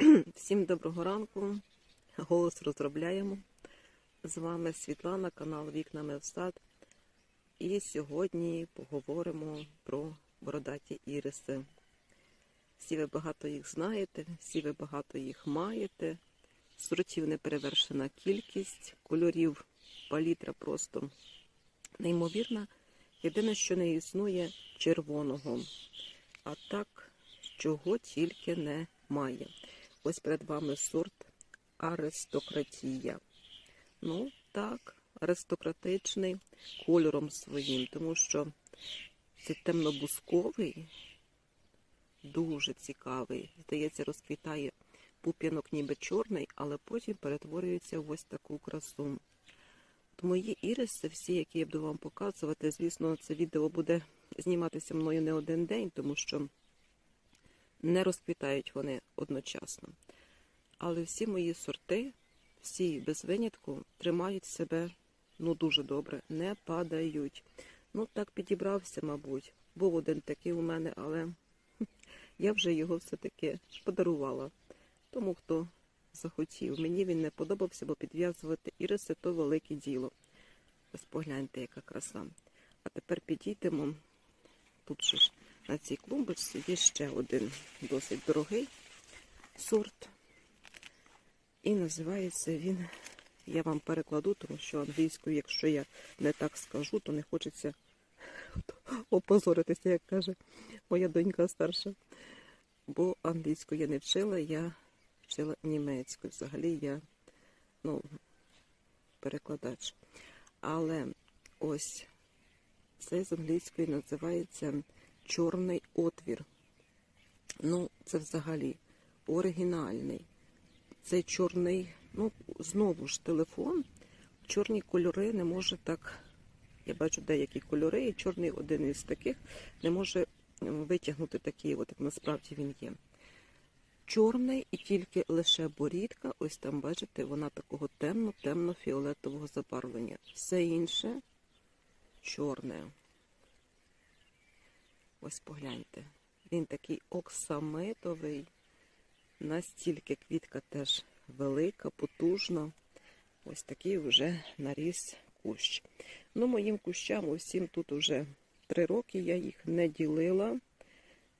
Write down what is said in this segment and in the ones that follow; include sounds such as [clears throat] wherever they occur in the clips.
[clears throat] Всім доброго ранку. Голос розробляємо. З вами Світлана, канал Вікнами в сад. І сьогодні поговоримо про бородаті іриси. Всі ви багато їх знаєте, всі ви багато їх маєте. Сортів неперевершена кількість, кольорів палітра просто неймовірна. Єдине, що не існує червоного. А так, чого тільки немає. Ось перед вами сорт аристократія. Ну, так, аристократичний кольором своїм, тому що це темнобусковий, дуже цікавий. Здається, розквітає пуп'янок ніби чорний, але потім перетворюється в ось таку красу. От мої іриси, всі, які я буду вам показувати, звісно, це відео буде зніматися мною не один день, тому що не розквітають вони одночасно. Але всі мої сорти, всі без винятку, тримають себе ну дуже добре, не падають. Ну так підібрався, мабуть. Був один такий у мене, але [laughs] я вже його все-таки подарувала. Тому хто захотів. Мені він не подобався, бо підв'язувати іриси то велике діло. Ось погляньте, яка краса. А тепер підійдемо. Тут же ж на цій клумбочці є ще один досить дорогий сорт. І називається він, я вам перекладу, тому що англійською, якщо я не так скажу, то не хочеться [laughs] опозоритися, як каже моя донька старша. Бо англійську я не вчила, я вчила німецьку. Взагалі я ну, перекладач. Але ось це з англійської називається чорний отвір. Ну, це взагалі оригінальний. Цей чорний, ну, знову ж телефон. Чорні кольори не може так. Я бачу деякі кольори, і чорний один із таких не може витягнути такий, от як насправді він є. Чорний і тільки лише борідка, ось там, бачите, вона такого темно-темно-фіолетового забарвлення. Все інше чорне. Ось погляньте. Він такий оксамитовий, настільки квітка теж велика, потужна. Ось такий вже наріс кущ. Ну, моїм кущам усім тут вже три роки, я їх не ділила.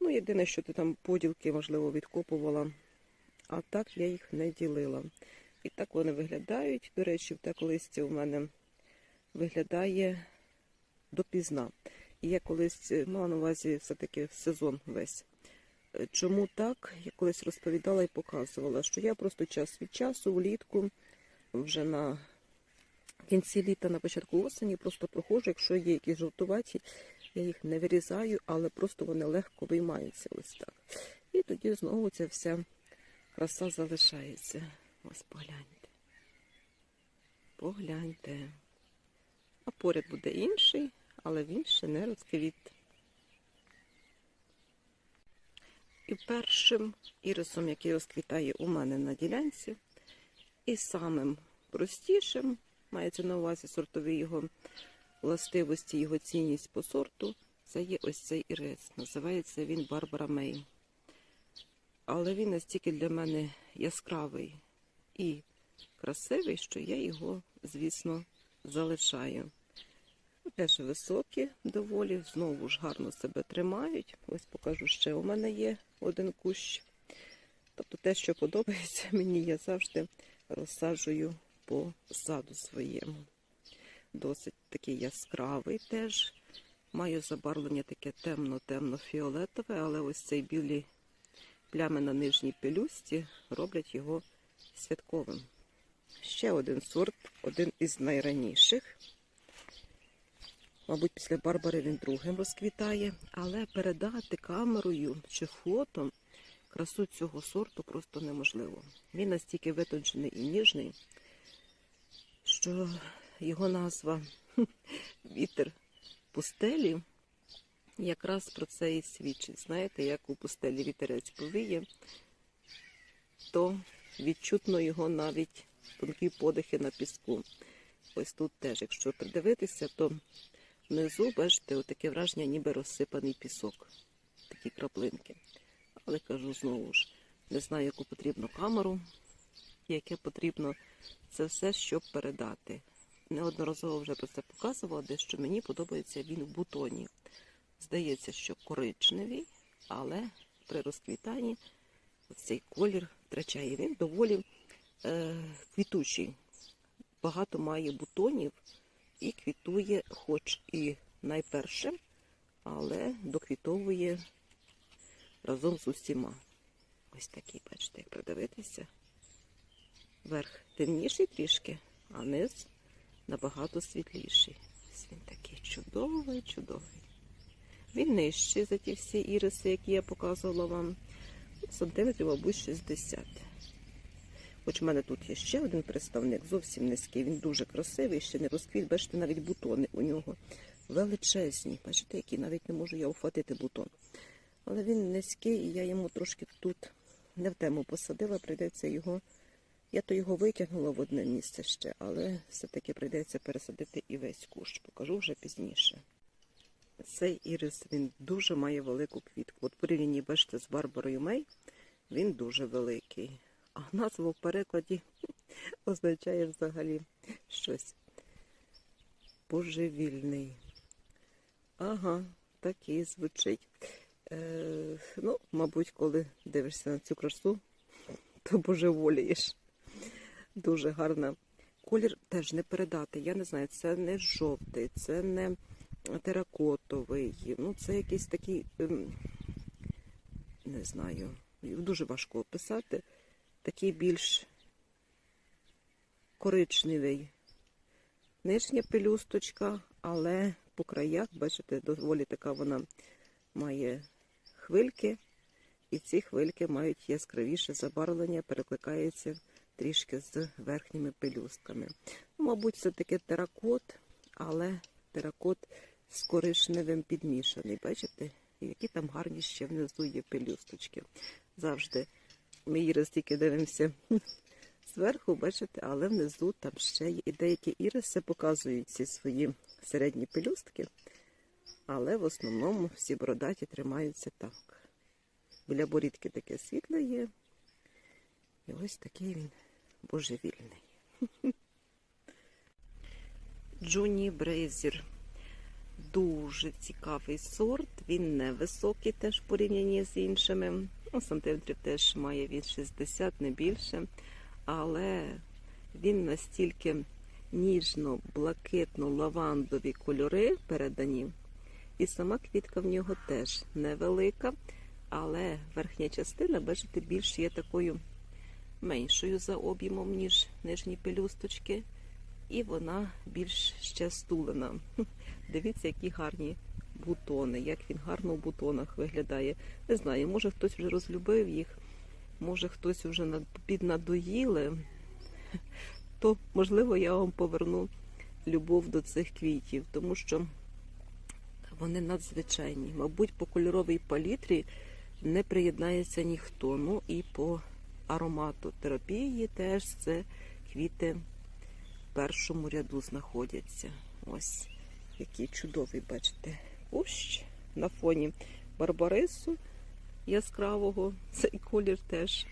Ну, єдине, що ти там поділки, можливо, відкопувала, а так я їх не ділила. І так вони виглядають. До речі, так листя у мене виглядає допізна. Я колись мала на увазі все-таки сезон весь. Е, Чому так? Я колись розповідала і показувала, що я просто час від часу влітку, вже на кінці літа, на початку осені, просто проходжу, якщо є якісь жовтуваті, я їх не вирізаю, але просто вони легко виймаються ось так. І тоді знову ця вся краса залишається. Ось погляньте. Погляньте. А поряд буде інший, але він ще не розквіт. І першим ірисом, який розквітає у мене на ділянці, і самим простішим, мається на увазі сортові його властивості, його цінність по сорту, це є ось цей ірис. Називається він Барбара Мей. Але він настільки для мене яскравий і красивий, що я його, звісно, залишаю. Теж високі доволі, знову ж гарно себе тримають. Ось покажу ще у мене є один кущ. Тобто те, що подобається [laughs] мені, я завжди розсаджую по саду своєму. Досить такий яскравий теж. Маю забарвлення таке темно-темно-фіолетове, але ось цей білі плями на нижній пелюсті роблять його святковим. Ще один сорт, один із найраніших. Мабуть, після Барбари він другим розквітає, але передати камерою чи фото красу цього сорту просто неможливо. Він настільки витончений і ніжний, що його назва [laughs] Вітер пустелі якраз про це і свідчить. Знаєте, як у пустелі вітерець повіє, то відчутно його навіть тонкі подихи на піску. Ось тут теж, якщо придивитися, то внизу, бачите, отаке враження, ніби розсипаний пісок, такі краплинки. Але кажу знову ж, не знаю, яку потрібно камеру, яке потрібно це все, щоб передати. Неодноразово вже про це показувала, де що мені подобається він в бутоні. Здається, що коричневий, але при розквітанні цей колір втрачає. Він доволі е, квітучий. Багато має бутонів і квітує, хоч і найперше, але доквітовує разом з усіма. Ось такий, бачите, як придивитися. Верх темніший трішки, а низ набагато світліший. Ось він такий чудовий, чудовий. Він нижчий за ті всі іриси, які я показувала вам. Сантиметрів, мабуть, 60. Хоч в мене тут є ще один представник, зовсім низький. Він дуже красивий, ще не розквіт. Бачите, навіть бутони у нього величезні. Бачите, які навіть не можу я ухватити бутон. Але він низький, і я йому трошки тут не в тему посадила, прийдеться його. Я то його витягнула в одне місце ще, але все-таки прийдеться пересадити і весь кущ. Покажу вже пізніше. Цей ірис він дуже має велику квітку. От порівняні, бачите, з Барбарою Мей, він дуже великий. А назва в перекладі [laughs] означає взагалі щось божевільний. Ага, так і звучить. Е, ну, мабуть, коли дивишся на цю красу, то божеволієш. Дуже гарна. Колір теж не передати. Я не знаю, це не жовтий, це не теракотовий. Ну, це якийсь такий, ем, не знаю, дуже важко описати. Такий більш коричневий. Нижня пелюсточка, але по краях, бачите, доволі така вона має хвильки, і ці хвильки мають яскравіше забарвлення, перекликаються трішки з верхніми пелюстками. Ну, Мабуть, це таки теракот, але теракот з коричневим підмішаний. Бачите, які там гарні ще внизу є пелюсточки. Завжди ми ірис тільки дивимося [laughs] зверху, бачите, але внизу там ще є. І деякі іриси показують ці свої середні пелюстки, але в основному всі бородаті тримаються так. Біля борідки таке світле є. І ось такий він божевільний. [laughs] Джуні Брейзір. Дуже цікавий сорт. Він невисокий теж в порівнянні з іншими. Ну, сантиметрів теж має від 60, не більше. Але він настільки ніжно-блакитно-лавандові кольори передані. І сама квітка в нього теж невелика, але верхня частина, бачите, більш є такою меншою за об'ємом, ніж нижні пелюсточки. І вона більш ще стулена. [laughs] Дивіться, які гарні бутони, як він гарно в бутонах виглядає. Не знаю, може хтось вже розлюбив їх, може хтось вже піднадоїли, то, можливо, я вам поверну любов до цих квітів, тому що вони надзвичайні. Мабуть, по кольоровій палітрі не приєднається ніхто. Ну і по аромату терапії теж це квіти в першому ряду знаходяться. Ось який чудовий, бачите, кущ на фоні барбарису яскравого. Цей колір теж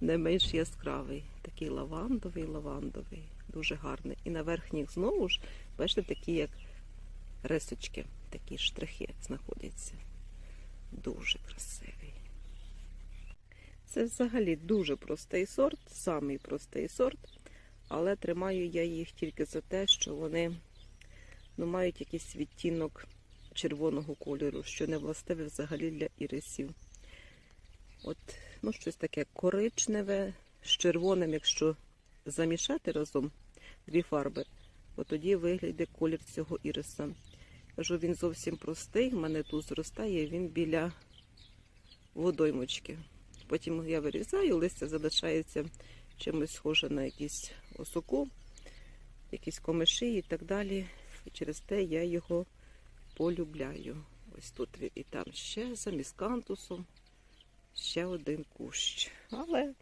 не менш яскравий. Такий лавандовий, лавандовий, дуже гарний. І на верхніх знову ж, бачите, такі як рисочки, такі штрихи знаходяться. Дуже красивий. Це взагалі дуже простий сорт, самий простий сорт, але тримаю я їх тільки за те, що вони ну, мають якийсь відтінок червоного кольору, що не властиве взагалі для ірисів. От, ну, щось таке коричневе з червоним, якщо замішати разом дві фарби, от тоді вигляде колір цього іриса. Кажу, він зовсім простий, в мене тут зростає, він біля водоймочки. Потім я вирізаю, листя залишається чимось схоже на якісь осоку, якісь комиші і так далі. І через те я його полюбляю. Ось тут і там ще за міскантусом ще один кущ. Але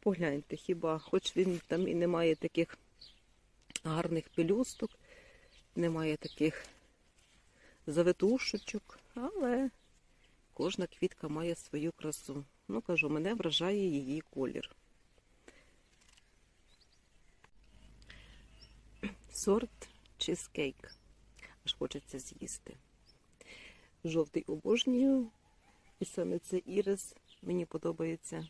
погляньте, хіба, хоч він там і не має таких гарних пелюсток, немає таких завитушечок, але кожна квітка має свою красу. Ну, кажу, мене вражає її колір. Сорт чизкейк. Аж хочеться з'їсти. Жовтий обожнюю. І саме це ірис мені подобається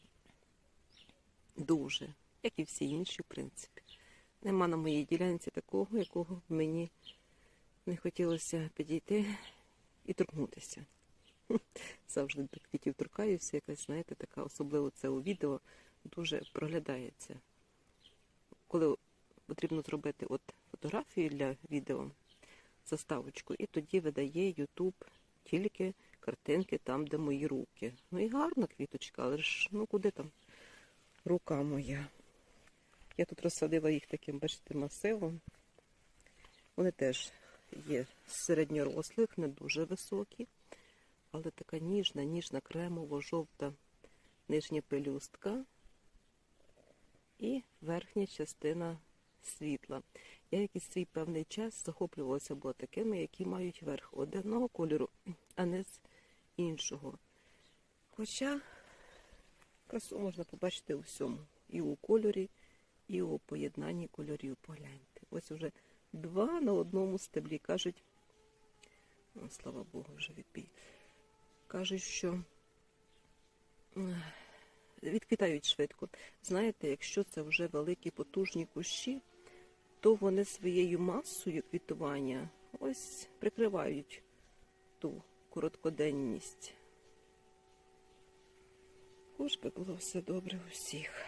дуже, як і всі інші, в принципі. Нема на моїй ділянці такого, якого мені не хотілося підійти і торкнутися. [laughs] Завжди до квітів торкаюся, якась, знаєте, така, особливо це у відео, дуже проглядається. Коли потрібно зробити от фотографію для відео, заставочку, і тоді видає YouTube тільки картинки там, де мої руки. Ну і гарна квіточка, але ж ну куди там рука моя. Я тут розсадила їх таким, бачите, масивом. Вони теж є середньорослих, не дуже високі, але така ніжна, ніжна, кремово-жовта нижня пелюстка і верхня частина світла. Я якийсь свій певний час захоплювалася було такими, які мають верх одного кольору, а не з іншого. Хоча красу можна побачити у всьому. І у кольорі, і у поєднанні кольорів. Погляньте. Ось уже два на одному стеблі. Кажуть, о, слава Богу, вже відбій. Кажуть, що ех, відквітають швидко. Знаєте, якщо це вже великі потужні кущі, то вони своєю масою квітування ось прикривають ту короткоденність. Хоч би було все добре у всіх.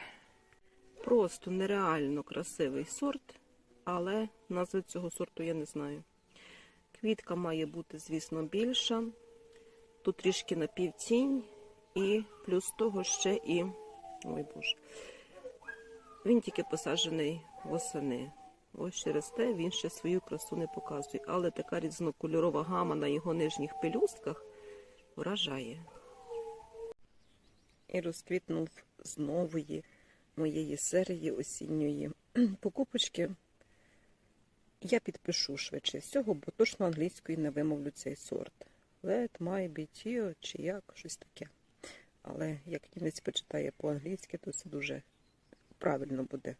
Просто нереально красивий сорт, але назви цього сорту я не знаю. Квітка має бути, звісно, більша. Тут трішки напівтінь і плюс того ще і. Ой Боже. Він тільки посаджений восени. Ось через те він ще свою красу не показує. Але така різнокольорова гама на його нижніх пелюстках вражає. І розквітнув з нової моєї серії осінньої [clears throat] покупочки. Я підпишу швидше всього, бо точно англійською не вимовлю цей сорт. Let my be Tio, чи як, щось таке. Але як німець почитає по-англійськи, то це дуже правильно буде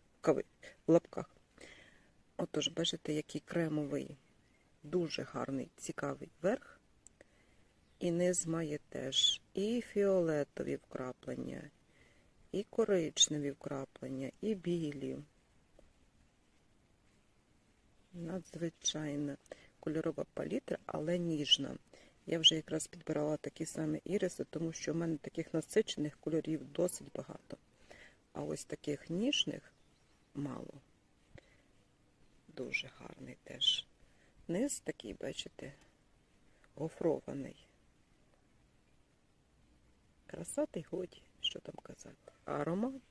в лапках. Отож, бачите, який кремовий, дуже гарний, цікавий верх. І низ має теж і фіолетові вкраплення, і коричневі вкраплення, і білі. Надзвичайна кольорова палітра, але ніжна. Я вже якраз підбирала такі самі іриси, тому що в мене таких насичених кольорів досить багато. А ось таких ніжних мало. Дуже гарний теж. Низ такий, бачите, гофрований. Красатий годі, що там казати. Аромат.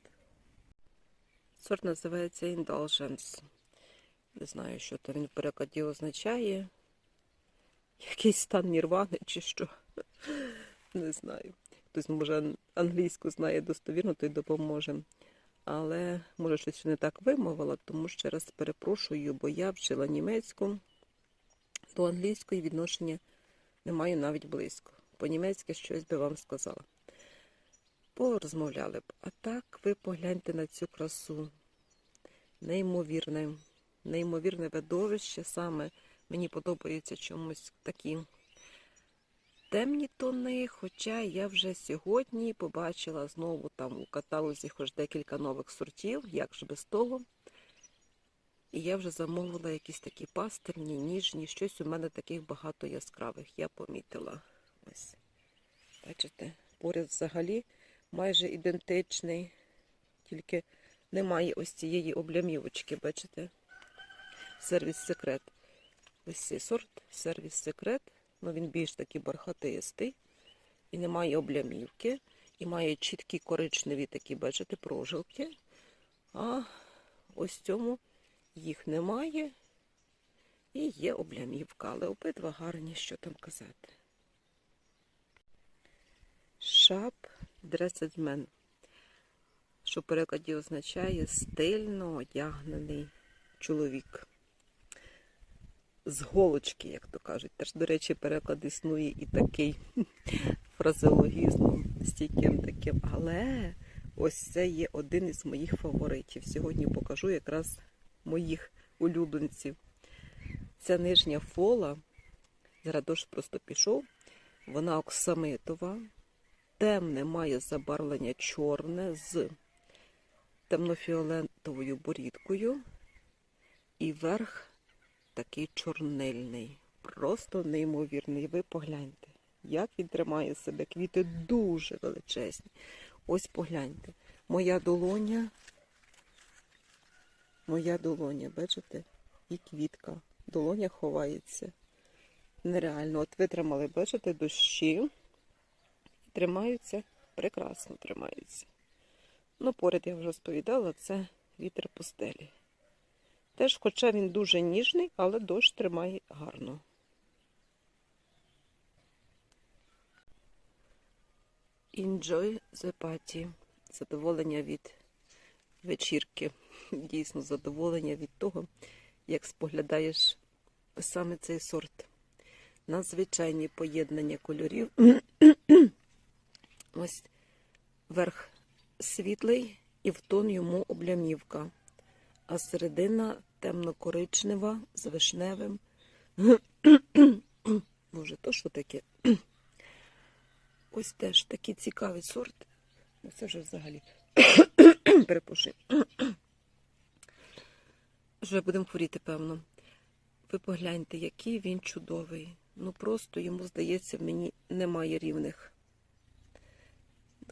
Сорт називається Indulgence. Не знаю, що то він в перекладі означає. Якийсь стан нірвани чи що. [laughs] Не знаю. Хтось, може, англійську знає достовірно, то й допоможе. Але, може, щось не так вимовила, тому ще раз перепрошую, бо я вчила німецьку, до англійської відношення не маю навіть близько. По-німецьки щось би вам сказала. Порозмовляли б. А так ви погляньте на цю красу. Неймовірне, неймовірне видовище. Саме мені подобаються чомусь такі темні тони, хоча я вже сьогодні побачила знову там у каталозі хоч декілька нових сортів, як ж без того. І я вже замовила якісь такі пастерні, ніжні, щось у мене таких багато яскравих. Я помітила. Ось. Бачите, поряд взагалі майже ідентичний, тільки немає ось цієї облямівочки, бачите? Сервіс секрет. Ось цей сорт сервіс секрет. Ну, він більш такий бархатистий. І немає облямівки. І має чіткі коричневі такі, бачите, прожилки. А ось цьому їх немає. І є облямівка, але обидва гарні, що там казати. Шап дресетмен, що в перекладі означає стильно одягнений чоловік. З голочки, як то кажуть. Теж, до речі, переклад існує і такий. [laughs] фразеологізмом, стійким таким. Але ось це є один із моїх фаворитів. Сьогодні покажу якраз моїх улюбленців. Ця нижня фола, зараз дощ просто пішов, вона оксамитова, темне має забарвлення чорне з темнофіолетовою борідкою, і верх такий чорнильний. Просто неймовірний. Ви погляньте, як він тримає себе. Квіти дуже величезні. Ось погляньте. Моя долоня, моя долоня, бачите? І квітка. Долоня ховається. Нереально. От витримали, бачите, дощі. Тримаються, прекрасно тримаються. Ну, поряд я вже розповідала, це вітер пустелі. Теж, хоча він дуже ніжний, але дощ тримає гарно. Enjoy the party. Задоволення від вечірки. Дійсно, задоволення від того, як споглядаєш саме цей сорт. Надзвичайні поєднання кольорів. [clears throat] Ось верх світлий і в тон йому облямівка, а середина темно-коричнева з вишневим. [coughs] Боже, то що таке? Ось теж такий цікавий сорт. Ну, це вже взагалі. [coughs] Перепрошую. Вже будемо хворіти, певно. Ви погляньте, який він чудовий. Ну просто йому здається, мені немає рівних.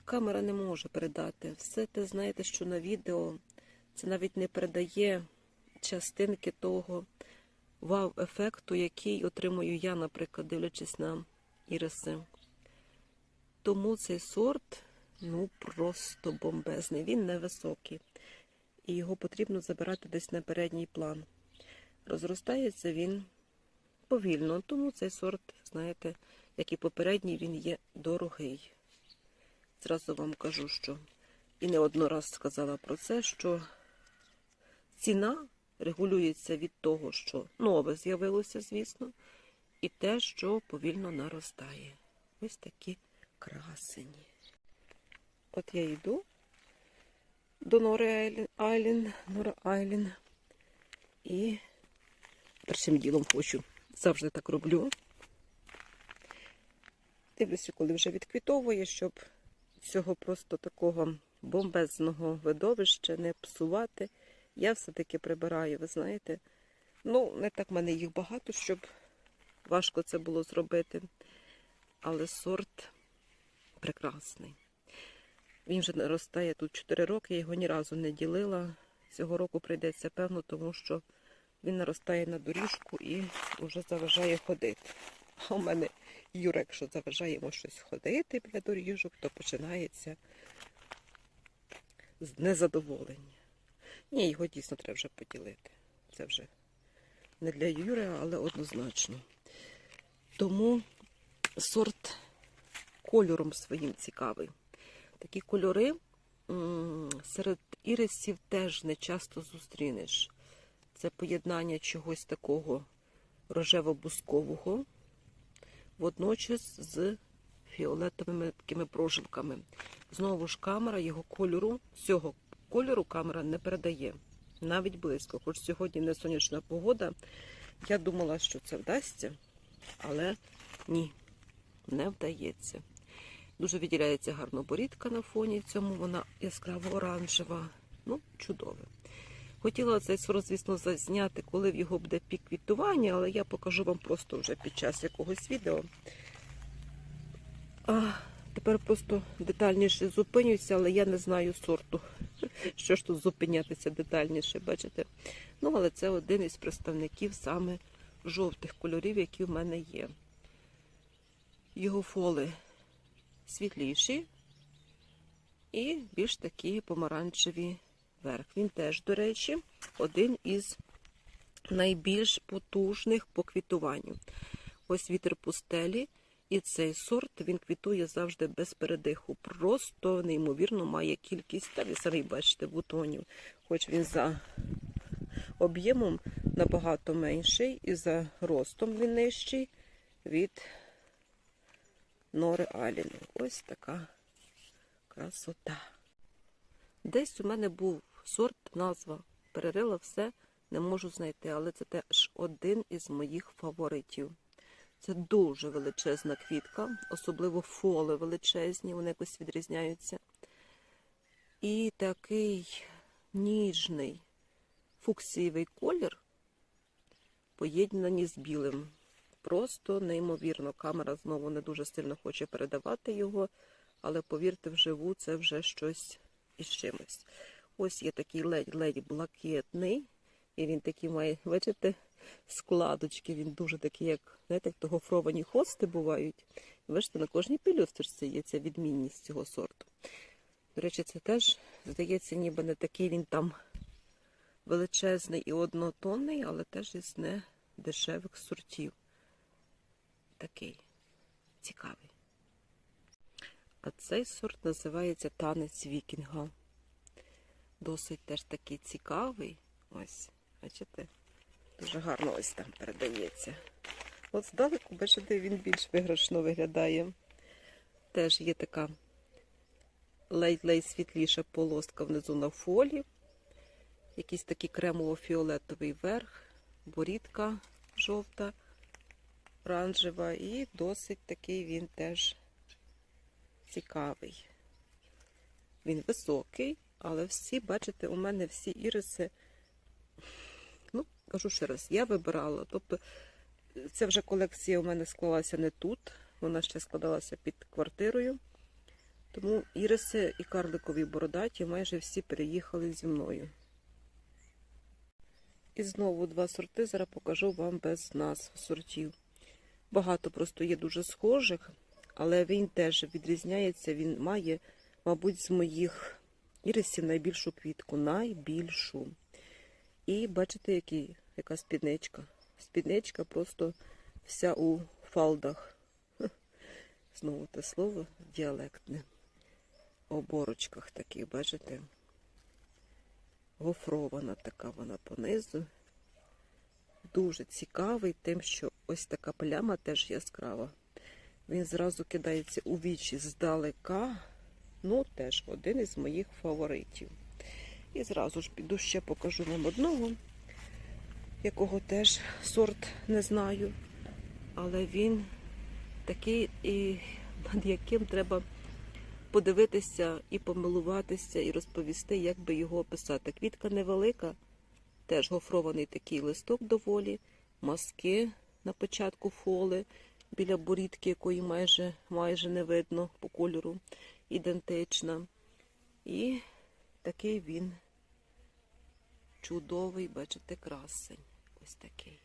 Камера не може передати. Все те знаєте, що на відео це навіть не передає частинки того вау-ефекту, який отримую я, наприклад, дивлячись на іриси. Тому цей сорт ну просто бомбезний. Він невисокий. І його потрібно забирати десь на передній план. Розростається він повільно, тому цей сорт, знаєте, як і попередній, він є дорогий. Зразу вам кажу, що і не раз сказала про це, що ціна регулюється від того, що нове з'явилося, звісно, і те, що повільно наростає. Ось такі красені. От я йду до Нори Айлін, Нора Айлін. І першим ділом хочу, завжди так роблю. Дивлюся, коли вже відквітовує, щоб цього просто такого бомбезного видовища не псувати. Я все-таки прибираю, ви знаєте. Ну, не так в мене їх багато, щоб важко це було зробити. Але сорт прекрасний. Він вже наростає тут 4 роки, я його ні разу не ділила. Цього року прийдеться, певно, тому що він наростає на доріжку і вже заважає ходити. А у мене Юра, якщо заважає йому щось ходити біля доріжок, то починається з незадоволення. Ні, його дійсно треба вже поділити. Це вже не для Юри, але однозначно. Тому сорт кольором своїм цікавий. Такі кольори серед ірисів теж не часто зустрінеш. Це поєднання чогось такого рожево-бускового, водночас з фіолетовими такими прожилками. Знову ж камера його кольору, цього кольору камера не передає. Навіть близько. Хоч сьогодні не сонячна погода. Я думала, що це вдасться, але ні, не вдається. Дуже виділяється гарно борідка на фоні цьому, вона яскраво оранжева. Ну, чудове. Хотіла цей сорт, звісно, зазняти, коли в його буде пік квітування, але я покажу вам просто вже під час якогось відео. А тепер просто детальніше зупинюся, але я не знаю сорту. [laughs] Що ж тут зупинятися детальніше, бачите? Ну, але це один із представників саме жовтих кольорів, які в мене є. Його фоли світліші і більш такі помаранчеві верх. Він теж, до речі, один із найбільш потужних по квітуванню. Ось вітер пустелі. І цей сорт він квітує завжди без передиху. Просто неймовірно має кількість, та ви самі бачите, бутонів. Хоч він за об'ємом набагато менший і за ростом він нижчий від Нори Аліни. Ось така красота. Десь у мене був сорт, назва. Перерила все, не можу знайти, але це теж один із моїх фаворитів. Це дуже величезна квітка, особливо фоли величезні, вони якось відрізняються. І такий ніжний фуксієвий колір поєднані з білим. Просто неймовірно. Камера знову не дуже сильно хоче передавати його, але повірте, вживу це вже щось із чимось. Ось є такий ледь-ледь блакитний, і він такий має, бачите, складочки. Він дуже такий, як знаєте, як то гофровані хости бувають. Бачите, на кожній пелюсточці є ця відмінність цього сорту. До речі, це теж, здається, ніби не такий він там величезний і однотонний, але теж із не дешевих сортів. Такий цікавий. А цей сорт називається танець вікінга. Досить теж такий цікавий. Ось, бачите? Дуже гарно ось там передається. От здалеку, бачите, він більш виграшно виглядає. Теж є така ледь-ледь світліша полоска внизу на фолі. Якийсь такий кремово-фіолетовий верх, борідка жовта, оранжева, і досить такий він теж цікавий. Він високий, але всі, бачите, у мене всі іриси, кажу ще раз, я вибирала. Тобто це вже колекція у мене склалася не тут, вона ще складалася під квартирою. Тому іриси і карликові бородаті майже всі переїхали зі мною. І знову два сорти. Зараз покажу вам без назв сортів. Багато просто є дуже схожих, але він теж відрізняється. Він має, мабуть, з моїх ірисів найбільшу квітку. Найбільшу. І бачите, який, яка спідничка. Спідничка просто вся у фалдах. [laughs] Знову те слово діалектне. Оборочках таких, бачите? гофрована така вона понизу. Дуже цікавий тим, що ось така пляма теж яскрава. Він зразу кидається у вічі здалека. Ну, теж один із моїх фаворитів. І зразу ж піду ще покажу вам одного, якого теж сорт не знаю. Але він такий, і над яким треба подивитися і помилуватися, і розповісти, як би його описати. Квітка невелика, теж гофрований такий листок доволі, маски на початку фоли біля борідки, якої майже, майже не видно по кольору, ідентична. І такий він чудовий, бачите, красень. is the key.